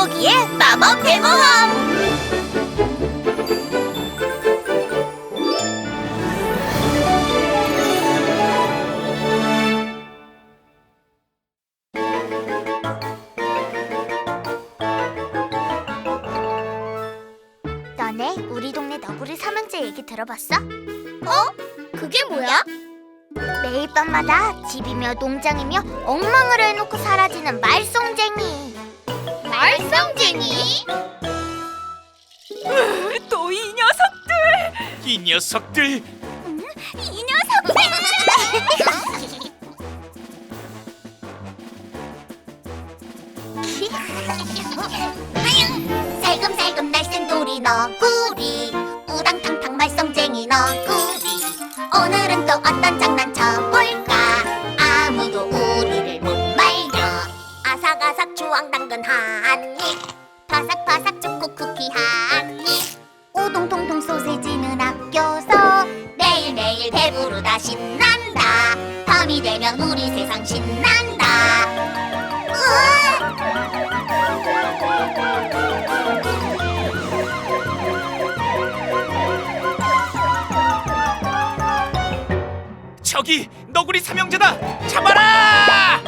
호기의 마법 대모험! 너네 우리 동네 너구리 삼형제 얘기 들어봤어? 어? 그게 뭐야? 매일 밤마다 집이며 농장이며 엉망을 해놓고 사라지는 말썽쟁이 말썽쟁이? 또 이 녀석들! 이 녀석들 이 녀석들 주황당근 한입 바삭바삭 초코 쿠키 한입 오동통통 소세지는 아껴서 매일매일 배부르다 신난다. 밤이 되면 우리 세상 신난다! 저기 너구리 삼형제다! 잡아라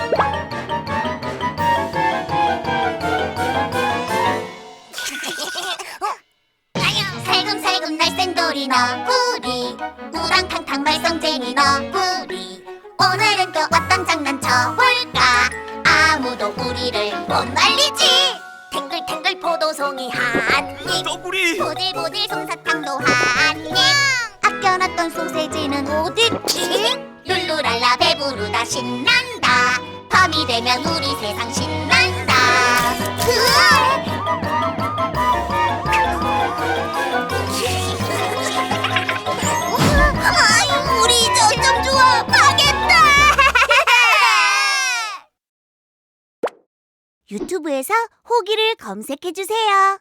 살금살금 날쌘돌이 너구리. 우당탕탕 말썽쟁이 너구리. 오늘은 또 어떤 장난 쳐볼까? 아무도 우리를 못 말리지. 탱글탱글 포도송이 한입. 너구리. 보들보들 솜사탕도 한입. 아껴놨던 소세지는 어딨지 룰루랄라 배부르다 신난다. 밤이 되면 우리 세상 신 유튜브에서 호기를 검색해 주세요.